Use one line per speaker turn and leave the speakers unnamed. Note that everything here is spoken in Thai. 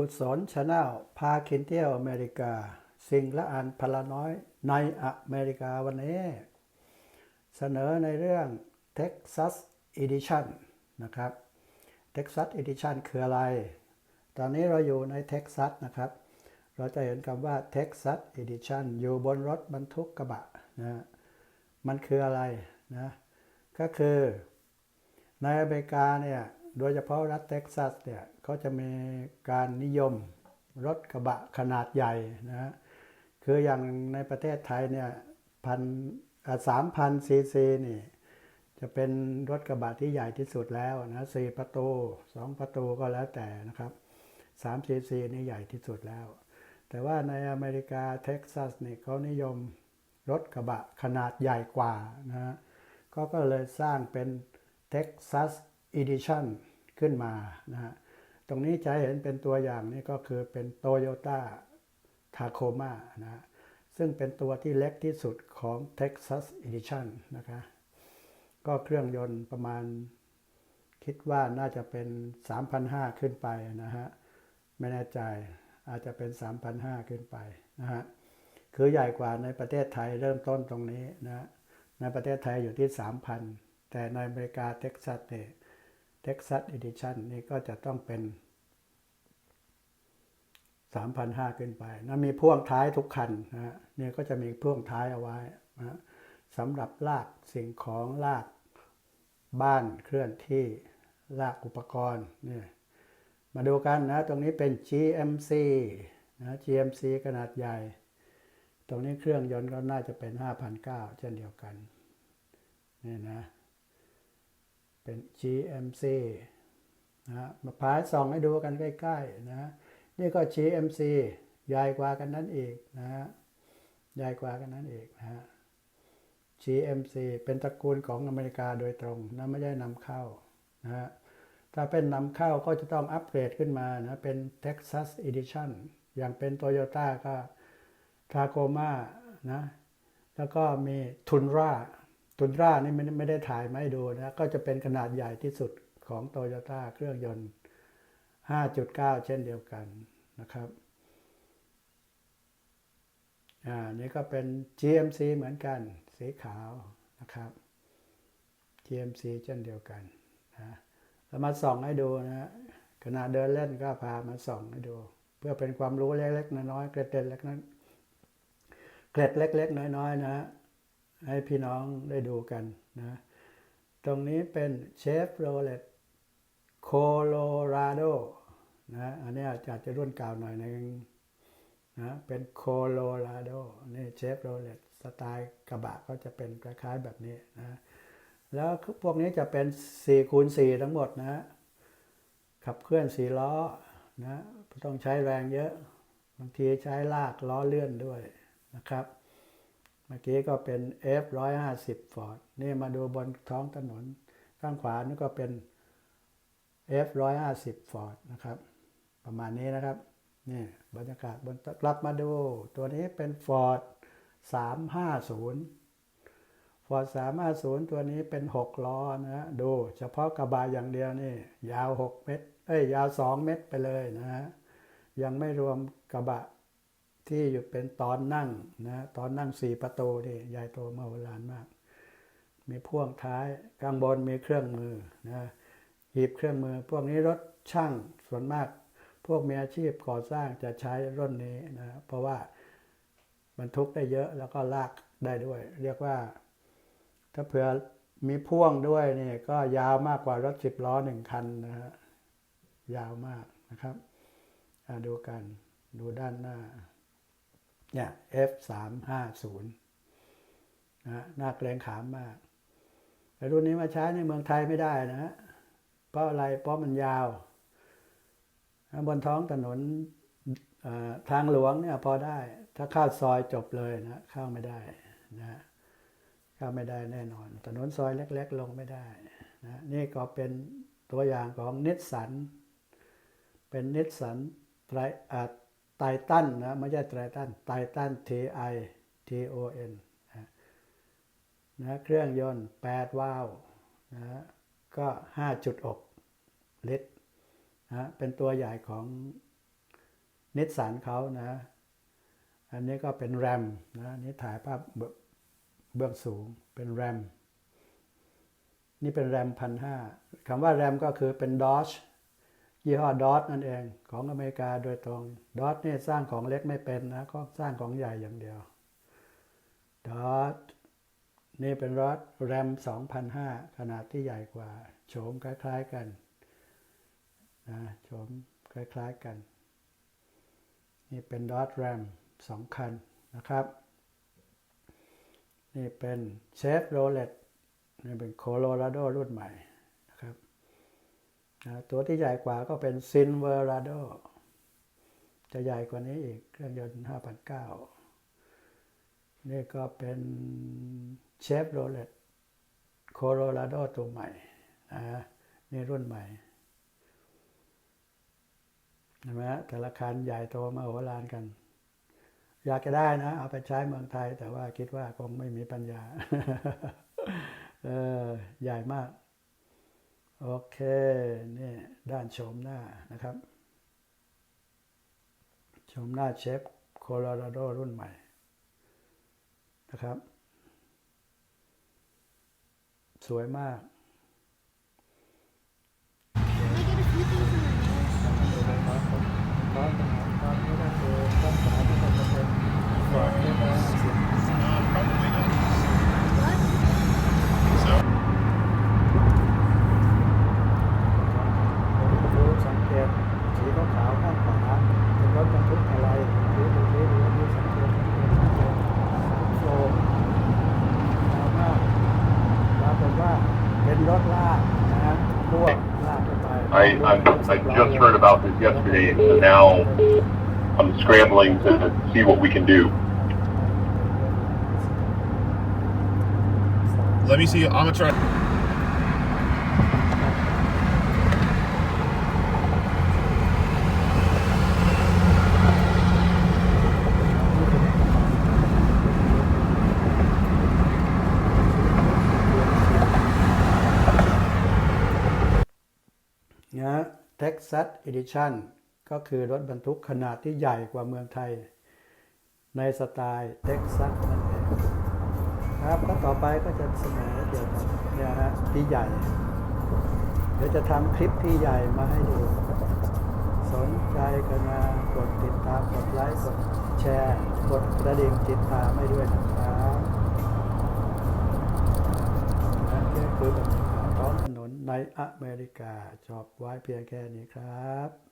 ขุดสนชาแนลพาคินเที่ยวอเมริกา สิ่งละอันพลาน้อยในอเมริกาวันนี้ เสนอในเรื่อง Texas Edition นะครับ Texas Edition คืออะไร ตอนนี้เราอยู่ในเท็กซัสนะครับ เราจะเห็นคำว่า Texas Edition อยู่บนรถบรรทุกกระบะนะมันคืออะไรนะก็คือในอเมริกาเนี่ย โดยเฉพาะรัฐเท็กซัสเนี่ยเขาจะมีการนิยมรถกระบะขนาดใหญ่นะคืออย่างในประเทศไทยเนี่ยพันสามพันซีซีนี่จะเป็นรถกระบะที่ใหญ่ที่สุดแล้วนะสี่ประตูสองประตูก็แล้วแต่นะครับสามซีซีนี่ใหญ่ที่สุดแล้ว แต่ว่าในอเมริกาเท็กซัสนี่เขานิยมรถกระบะขนาดใหญ่กว่านะฮะก็ก็เลยสร้างเป็น Texas Edition ขึ้นมานะฮะตรงนี้ใจะเห็นเป็นตัวอย่างนี่ก็คือเป็น Toyota Tacoma นะฮะซึ่งเป็นตัวที่เล็กที่สุดของ Texas Edition นะคะก็เครื่องยนต์ประมาณคิดว่าน่าจะเป็น 3,500 ขึ้นไปนะฮะไม่แน่ใจอาจจะเป็น 3,500 ขึ้นไปนะฮะคือใหญ่กว่าในประเทศไทยเริ่มต้นตรงนี้นะในประเทศไทยอยู่ที่ 3,000 แต่ในอเมริกาเท็กซัสเนี่ย เท็กซัสอีดิชันนี่ก็จะต้องเป็น 3,500 ขึ้นไปนะมีพ่วงท้ายทุกคันนะฮะเนี่ยก็จะมีพ่วงท้ายเอาไว้นะสำหรับลากสิ่งของลากบ้านเคลื่อนที่ลากอุปกรณ์เนี่ยมาดูกันนะ ตรงนี้เป็น GMC นะ GMC ขนาดใหญ่ ตรงนี้เครื่องยนต์ก็น่าจะเป็น5,900เช่นเดียวกันนี่นะ เป็น GMC นะมาพายส่องให้ดูกันใกล้ๆนะนี่ก็ GMC ใหญ่กว่ากันนั้นอีกนะฮะใหญ่กว่ากันนั้นอีกนะฮะ GMC เป็นตระกูลของอเมริกาโดยตรงนะไม่ได้นำเข้านะฮะถ้าเป็นนำเข้าก็จะต้องอัปเกรดขึ้นมานะเป็น Texas Edition อย่างเป็น Toyota ก็ Tacoma นะแล้วก็มี Tundra Tundra นี่ไม่ไม่ได้ถ่ายมาให้ดูนะก็จะเป็นขนาดใหญ่ที่สุดของ Toyota เครื่องยนต์ 5.9 เช่นเดียวกันนะครับอ่านี่ก็เป็น GMC เหมือนกัน สีขาวนะครับ GMC เช่นเดียวกันนะเรามาส่องให้ดูนะขณะเดินเล่นก็พามาส่องให้ดู เพื่อเป็นความรู้เล็กๆน้อยๆเกร็ดเล็กนั้นเกร็ดเล็กๆน้อยๆนะ ให้พี่น้องได้ดูกันนะ ตรงนี้เป็นเชฟโรเลตโคโลราโดนะอันนี้อาจจะรุ่นเก่าหน่อยนึงนะเป็นโคโลราโดนี่เชฟโรเลตสไตล์กระบะก็จะเป็นคล้ายๆแบบนี้นะแล้วพวกนี้จะเป็น4คูณ4ทั้งหมดนะขับเคลื่อน4ล้อนะต้องใช้แรงเยอะ บางทีใช้ลากล้อเลื่อนด้วยนะครับ เมื่อกี้ก็เป็น F150 Ford นี่มาดูบนท้องถนน ข้างขวานี่ก็เป็น F150 Ford นะครับ ประมาณนี้นะครับนี่บรรยากาศบนกลับมาดูตัวนี้เป็น Ford 350 Ford 350 ตัวนี้เป็น 6 ล้อนะดูเฉพาะกระบะอย่างเดียวนี่ ยาว 6 เมตร เอ้ย ยาว 2 เมตรไปเลยนะฮะยังไม่รวมกระบะ ที่อยู่เป็นตอนนั่งนะตอนนั่ง4ประตูนี่ใหญ่โตมโหฬารมาก มีพ่วงท้ายกลางบนมีเครื่องมือนะหยิบเครื่องมือ พวกนี้รถช่างส่วนมาก พวกมีอาชีพก่อสร้างจะใช้รุ่นนี้นะเพราะว่าบรรทุกได้เยอะแล้วก็ลากได้ด้วย เรียกว่า ถ้าเผื่อมีพ่วงด้วยนี่ก็ยาวมากกว่ารถสิบล้อหนึ่งคันนะฮะยาวมากนะครับดูกันดูด้านหน้า เนี่ย F 3 5 0นะน้าเกรงขามมากแต่รุ่นนี้มาใช้ในเมืองไทยไม่ได้นะ เพราะอะไร เพราะมันยาว บนท้องถนนทางหลวงเนี่ยพอได้ ถ้าเข้าซอยจบเลยนะเข้าไม่ได้นะเข้าไม่ได้แน่นอน ถนนซอยเล็ก ๆ ลงไม่ได้นะนี่ก็เป็นตัวอย่างของนิสสัน เป็นนิสสันไตร ไททันนะไม่ใช่ไตรตันไททัน T I T O N นะนะเครื่องยนต์ 8 วาล์วนะก็ 5.6 ลิตรนะเป็นตัวใหญ่ของนิสสันเขานะ อันนี้ก็เป็นแรมนะนี่ถ่ายภาพเบเบื้องสูงเป็นแรมนี่เป็นแรมพันห้าคำว่าแรมก็คือเป็นดอช ยี่ห้อดอชนั่นเองของอเมริกาโดยตรงดอชนี่สร้างของเล็กไม่เป็นนะก็สร้างของใหญ่อย่างเดียวดอชนี่เป็นรถแรม2,005 ขนาดที่ใหญ่กว่า โฉมคล้ายๆกันนะโฉมคล้ายๆกัน นี่เป็นดอทแรมสองคันนะครับ นี่เป็นเชฟโรเลตนี่เป็นโคโลราโดรุ่นใหม่ ตัวที่ใหญ่กว่าก็เป็นซินเวอร์ราโดจะใหญ่กว่านี้อีกเครื่องยนต์5,900นี่ก็เป็นเชฟโรเลตโคโลราโดตัวใหม่นะนี่รุ่นใหม่เห็นไหมแต่ละคันใหญ่โตมาโหฬารกัน อยากจะได้นะ เอาไปใช้เมืองไทย แต่ว่าคิดว่าคงไม่มีปัญญา เออ ใหญ่มาก โอเค นี่ด้านโฉมหน้านะครับโฉมหน้าเชฟโคโลราโดรุ่นใหม่นะครับ สวยมาก
I,
just heard about this yesterday, and now I'm scrambling to see what we can do.
let me see. I'm gonna try.
Texas Edition ก็คือรถบรรทุกขนาดที่ใหญ่กว่าเมืองไทย ในสไตล์เท็กซัสนั่นเองครับก็ต่อไปก็จะเสนอเกี่ยวกับเนี่ยฮะที่ใหญ่ เดี๋ยวจะทำคลิปที่ใหญ่มาให้ดู สนใจกันมากดติดตามกดไลค์กดแชร์กดกระดิ่งติดตามให้ด้วยนะครับนั่นคือ ในอเมริกาจบไว้เพียงแค่นี้ครับ